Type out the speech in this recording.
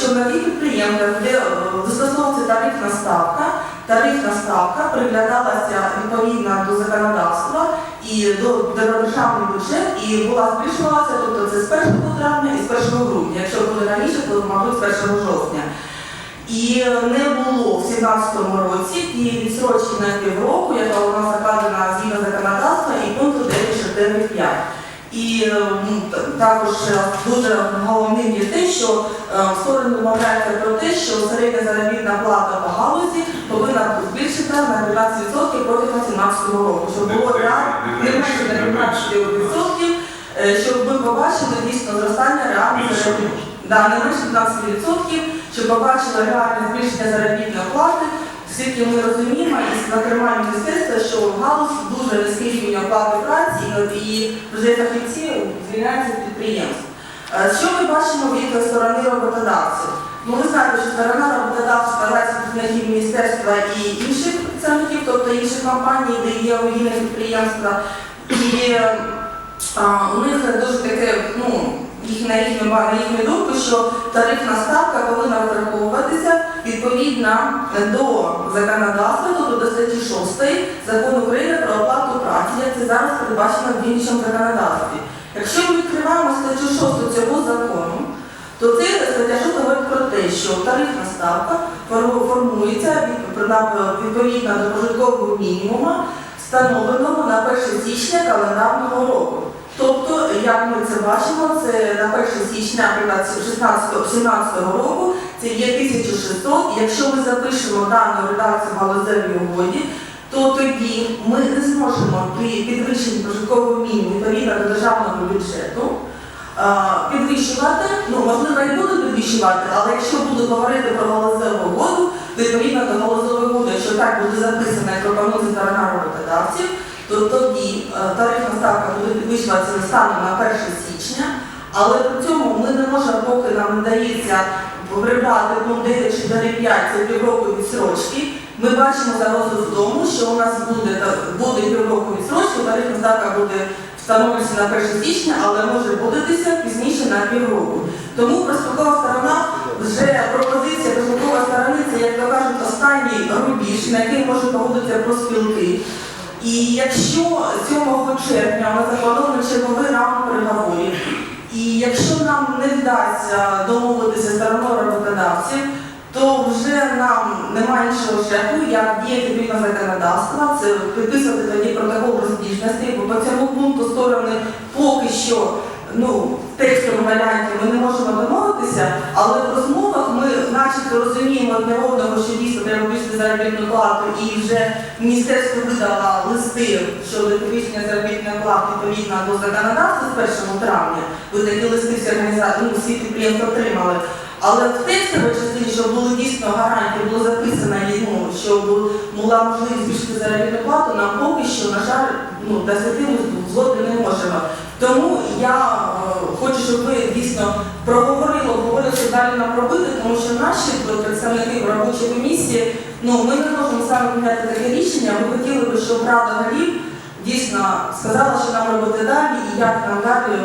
що на тих підприємствах, де е, застосовується тарифна ставка, тарифна ставка приглядалася відповідно до законодавства і до, до державний бюджет і була збільшувалася, тобто це з 1 травня і з 1 грудня, якщо буде раніше, то мабуть з 1 жовтня. І не було в 2017 році тієї відсрочки на півроку, яка у нас закладена згідно законодавства і пункту 9.4.5. І е, також е, дуже головним є те, що е, в сторону домовляється про те, що середня заробітна плата по галузі повинна збільшитися на 15% протягом 2017 року, щоб було не менше на 15%, е, щоб ми побачили дійсно зростання реальної заробітної. Да, не менше 15%, щоб побачили реальне збільшення заробітної плати. Оскільки ми розуміємо, і зокрема міністерства, що в галузі дуже низький рівень оплати праці і- вже фахівці звільняються з підприємств. Е, Що ми бачимо від сторони роботодавців? Ну, ви знаєте, що сторона роботодавців складається представників міністерства і інших представників, тобто інших компаній, де є вугільне підприємства. І е, а, у них дуже таке, ну, їх на їхню, на їхню думку, що тарифна ставка повинна розраховуватися відповідно до законодавства, тобто до статті 6 закону України це зараз передбачено в діючому законодавстві. Якщо ми відкриваємо статтю 6 цього закону, то це стаття 6 говорить про те, що тарифна ставка формується відповідно до прожиткового мінімуму, встановленого на 1 січня календарного року. Тобто, як ми це бачимо, це на 1 січня, наприклад, 16-17 року це є 1600. Якщо ми запишемо дану редакцію в галузевій угоді, то тоді ми не зможемо при підвищенні прожиткового мінімуму відповідно до державного бюджету підвищувати, ну можливо і буду підвищувати, але якщо буду говорити про галузеву угоду, то відповідно до галузевої угоди, що так буде записано і пропонується сторона роботодавців, то тоді е, тарифна ставка буде підвищуватися станом на 1 січня, але при цьому ми не можемо, поки нам не дається прибрати пункт 9 чи 5, це півроку відсрочки. Ми бачимо загрозу в тому, що у нас буде, буде півроку відсрочки, тарифна ставка буде встановлюється на 1 січня, але може будетися пізніше на півроку. Тому проспілкова сторона вже пропозиція проспілкової сторони це, як то кажуть, останній рубіж, на який може погодитися профспілки. І якщо 7 червня у нас черговий раунд переговорів, і якщо нам не вдасться домовитися стороною роботодавців, то вже нам немає іншого шляху, як діяти відповідно законодавства, це підписувати тоді протокол розбіжності, бо по цьому пункту сторони поки що ну, текстовому варіанті ми не можемо домовитися, але в розмовах ми начебто розуміємо одне одного, що дійсно треба більше заробітну плату, і вже міністерство видало листи щодо підвищення заробітної плати відповідно до законодавства з 1 травня. Ви такі листи всі організації, ну, всі підприємства отримали. Але в текстовій частині, щоб були дійсно гарантії, було записано, ну, щоб була можливість збільшити заробітну плату, нам поки що, на жаль, ну, досягти згоди не можемо. Тому я е, хочу, щоб ви дійсно проговорили, обговорили, що далі нам робити, тому що наші представники в робочій комісії, ну, ми не можемо саме прийняти таке рішення. Ми хотіли би, щоб Рада голів дійсно сказала, що нам робити далі і як нам далі